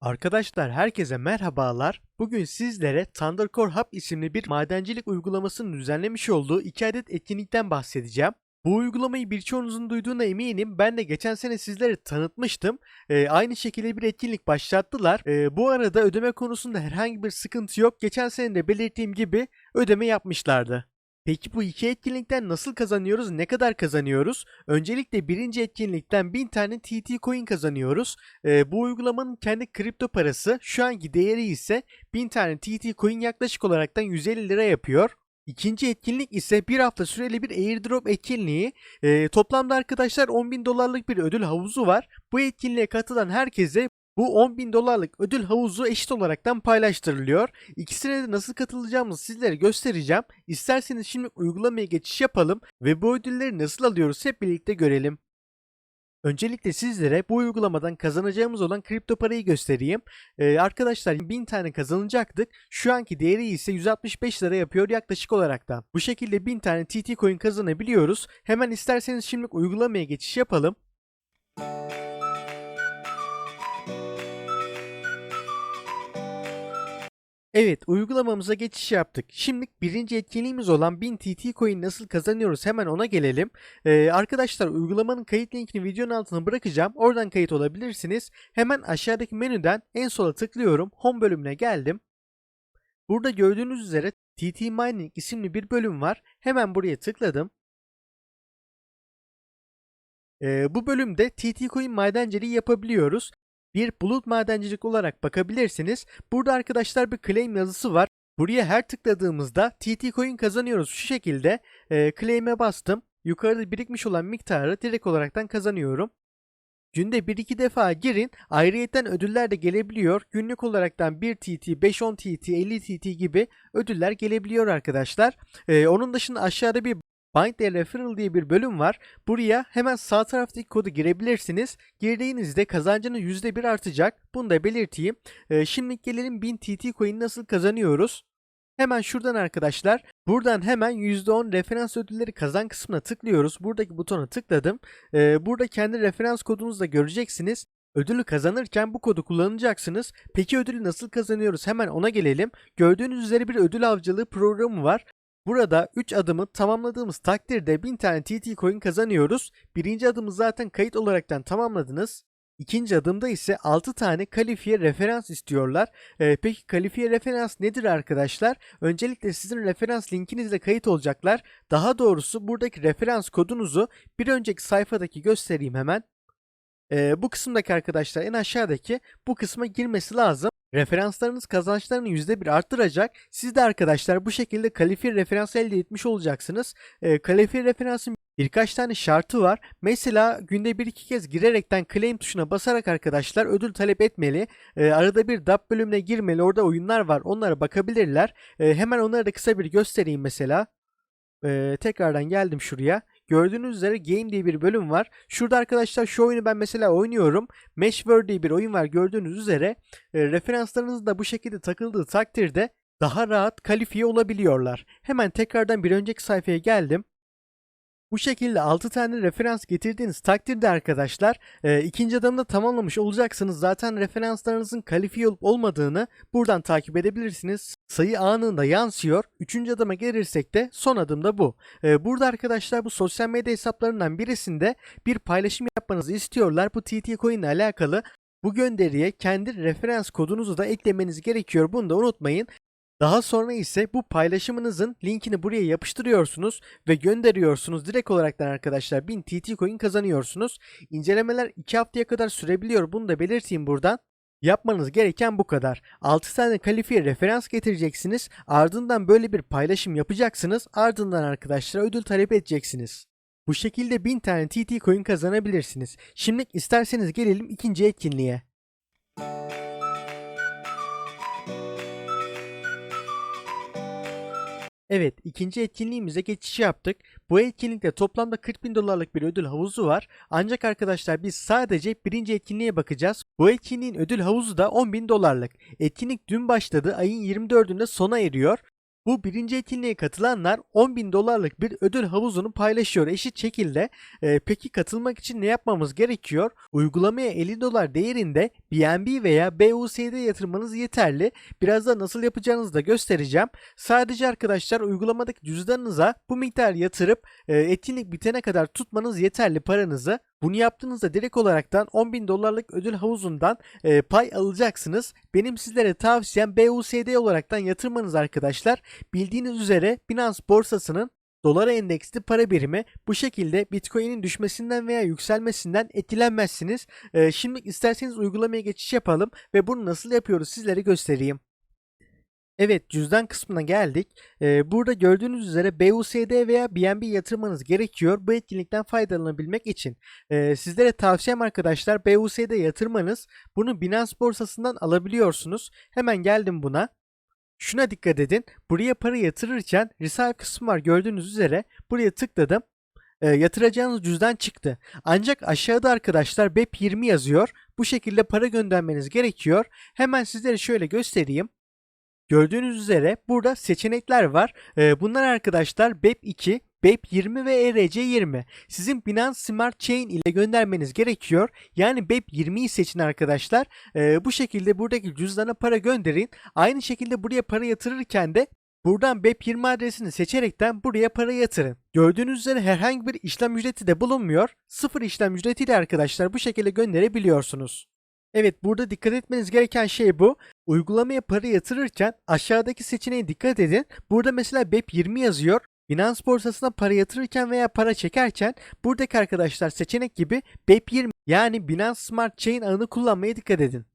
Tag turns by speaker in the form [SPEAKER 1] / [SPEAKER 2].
[SPEAKER 1] Arkadaşlar herkese merhabalar. Bugün sizlere Thundercore Hub isimli bir madencilik uygulamasının düzenlemiş olduğu iki adet etkinlikten bahsedeceğim. Bu uygulamayı birçoğunuzun duyduğuna eminim. Ben de geçen sene sizlere tanıtmıştım. Ee, aynı şekilde bir etkinlik başlattılar. Ee, bu arada ödeme konusunda herhangi bir sıkıntı yok. Geçen sene de belirttiğim gibi ödeme yapmışlardı. Peki bu iki etkinlikten nasıl kazanıyoruz, ne kadar kazanıyoruz? Öncelikle birinci etkinlikten 1000 tane TT coin kazanıyoruz. Ee, bu uygulamanın kendi kripto parası şu anki değeri ise 1000 tane TT coin yaklaşık olaraktan 150 lira yapıyor. İkinci etkinlik ise bir hafta süreli bir airdrop etkinliği. Ee, toplamda arkadaşlar 10.000 dolarlık bir ödül havuzu var. Bu etkinliğe katılan herkese bu 10.000 dolarlık ödül havuzu eşit olaraktan paylaştırılıyor. İkisine de nasıl katılacağımızı sizlere göstereceğim. İsterseniz şimdi uygulamaya geçiş yapalım ve bu ödülleri nasıl alıyoruz hep birlikte görelim. Öncelikle sizlere bu uygulamadan kazanacağımız olan kripto parayı göstereyim. Ee, arkadaşlar 1000 tane kazanacaktık. Şu anki değeri ise 165 lira yapıyor yaklaşık olaraktan. Bu şekilde 1000 tane TT coin kazanabiliyoruz. Hemen isterseniz şimdi uygulamaya geçiş yapalım. Evet uygulamamıza geçiş yaptık. Şimdi birinci etkinliğimiz olan 1000 TT coin nasıl kazanıyoruz hemen ona gelelim. Ee, arkadaşlar uygulamanın kayıt linkini videonun altına bırakacağım. Oradan kayıt olabilirsiniz. Hemen aşağıdaki menüden en sola tıklıyorum. Home bölümüne geldim. Burada gördüğünüz üzere TT Mining isimli bir bölüm var. Hemen buraya tıkladım. Ee, bu bölümde TT coin madenciliği yapabiliyoruz bir bulut madencilik olarak bakabilirsiniz. Burada arkadaşlar bir claim yazısı var. Buraya her tıkladığımızda TT coin kazanıyoruz. Şu şekilde e, claim'e bastım. Yukarıda birikmiş olan miktarı direkt olaraktan kazanıyorum. Günde 1-2 defa girin. Ayrıyeten ödüller de gelebiliyor. Günlük olaraktan 1 TT, 5-10 TT, 50 TT gibi ödüller gelebiliyor arkadaşlar. Ee, onun dışında aşağıda bir Bind Referral diye bir bölüm var. Buraya hemen sağ taraftaki kodu girebilirsiniz. Girdiğinizde kazancınız %1 artacak. Bunu da belirteyim. Ee, şimdi gelelim 1000 TT coin nasıl kazanıyoruz? Hemen şuradan arkadaşlar buradan hemen %10 referans ödülleri kazan kısmına tıklıyoruz. Buradaki butona tıkladım. Ee, burada kendi referans kodunuzu da göreceksiniz. Ödülü kazanırken bu kodu kullanacaksınız. Peki ödülü nasıl kazanıyoruz? Hemen ona gelelim. Gördüğünüz üzere bir ödül avcılığı programı var. Burada 3 adımı tamamladığımız takdirde 1000 tane TT coin kazanıyoruz. Birinci adımı zaten kayıt olaraktan tamamladınız. İkinci adımda ise 6 tane kalifiye referans istiyorlar. Ee, peki kalifiye referans nedir arkadaşlar? Öncelikle sizin referans linkinizle kayıt olacaklar. Daha doğrusu buradaki referans kodunuzu bir önceki sayfadaki göstereyim hemen. Ee, bu kısımdaki arkadaşlar en aşağıdaki bu kısma girmesi lazım. Referanslarınız kazançlarını %1 arttıracak. Siz de arkadaşlar bu şekilde kalifiye referans elde etmiş olacaksınız. E, kalifiye referansın birkaç tane şartı var. Mesela günde bir iki kez girerekten claim tuşuna basarak arkadaşlar ödül talep etmeli. E, arada bir DAP bölümüne girmeli. Orada oyunlar var. Onlara bakabilirler. E, hemen onları da kısa bir göstereyim mesela. E, tekrardan geldim şuraya. Gördüğünüz üzere Game diye bir bölüm var. Şurada arkadaşlar şu oyunu ben mesela oynuyorum. Meshword diye bir oyun var gördüğünüz üzere. E, referanslarınız da bu şekilde takıldığı takdirde daha rahat kalifiye olabiliyorlar. Hemen tekrardan bir önceki sayfaya geldim. Bu şekilde 6 tane referans getirdiğiniz takdirde arkadaşlar e, ikinci adımda tamamlamış olacaksınız. Zaten referanslarınızın kalifiye olup olmadığını buradan takip edebilirsiniz. Sayı anında yansıyor. Üçüncü adıma gelirsek de son adım da bu. E, burada arkadaşlar bu sosyal medya hesaplarından birisinde bir paylaşım yapmanızı istiyorlar. Bu TT Coin ile alakalı. Bu gönderiye kendi referans kodunuzu da eklemeniz gerekiyor. Bunu da unutmayın. Daha sonra ise bu paylaşımınızın linkini buraya yapıştırıyorsunuz ve gönderiyorsunuz. Direkt olaraktan arkadaşlar 1000 TT coin kazanıyorsunuz. İncelemeler 2 haftaya kadar sürebiliyor. Bunu da belirteyim buradan. Yapmanız gereken bu kadar. 6 tane kalifiye referans getireceksiniz. Ardından böyle bir paylaşım yapacaksınız. Ardından arkadaşlar ödül talep edeceksiniz. Bu şekilde 1000 tane TT coin kazanabilirsiniz. Şimdi isterseniz gelelim ikinci etkinliğe. Evet, ikinci etkinliğimize geçiş yaptık. Bu etkinlikte toplamda 40 bin dolarlık bir ödül havuzu var. Ancak arkadaşlar biz sadece birinci etkinliğe bakacağız. Bu etkinliğin ödül havuzu da 10 bin dolarlık. Etkinlik dün başladı, ayın 24'ünde sona eriyor. Bu birinci etkinliğe katılanlar 10.000 dolarlık bir ödül havuzunu paylaşıyor eşit şekilde. Ee, peki katılmak için ne yapmamız gerekiyor? Uygulamaya 50 dolar değerinde BNB veya BUSD yatırmanız yeterli. Biraz da nasıl yapacağınızı da göstereceğim. Sadece arkadaşlar uygulamadaki cüzdanınıza bu miktar yatırıp e, etkinlik bitene kadar tutmanız yeterli paranızı. Bunu yaptığınızda direkt olaraktan 10.000 dolarlık ödül havuzundan e, pay alacaksınız. Benim sizlere tavsiyem BUSD olaraktan yatırmanız arkadaşlar. Bildiğiniz üzere Binance borsasının dolara endeksli para birimi bu şekilde Bitcoin'in düşmesinden veya yükselmesinden etkilenmezsiniz. E, şimdi isterseniz uygulamaya geçiş yapalım ve bunu nasıl yapıyoruz sizlere göstereyim. Evet cüzdan kısmına geldik. Ee, burada gördüğünüz üzere BUSD veya BNB yatırmanız gerekiyor bu etkinlikten faydalanabilmek için. Ee, sizlere tavsiyem arkadaşlar BUSD yatırmanız. Bunu Binance borsasından alabiliyorsunuz. Hemen geldim buna. Şuna dikkat edin. Buraya para yatırırken Reserve kısmı var gördüğünüz üzere. Buraya tıkladım. Ee, yatıracağınız cüzdan çıktı. Ancak aşağıda arkadaşlar BEP20 yazıyor. Bu şekilde para göndermeniz gerekiyor. Hemen sizlere şöyle göstereyim. Gördüğünüz üzere burada seçenekler var. Ee, bunlar arkadaşlar BEP2, BEP20 ve ERC20. Sizin Binance Smart Chain ile göndermeniz gerekiyor. Yani BEP20'yi seçin arkadaşlar. Ee, bu şekilde buradaki cüzdana para gönderin. Aynı şekilde buraya para yatırırken de Buradan BEP20 adresini seçerekten buraya para yatırın. Gördüğünüz üzere herhangi bir işlem ücreti de bulunmuyor. Sıfır işlem ücretiyle arkadaşlar bu şekilde gönderebiliyorsunuz. Evet burada dikkat etmeniz gereken şey bu. Uygulamaya para yatırırken aşağıdaki seçeneğe dikkat edin. Burada mesela BEP20 yazıyor. Binance borsasına para yatırırken veya para çekerken buradaki arkadaşlar seçenek gibi BEP20 yani Binance Smart Chain ağını kullanmaya dikkat edin.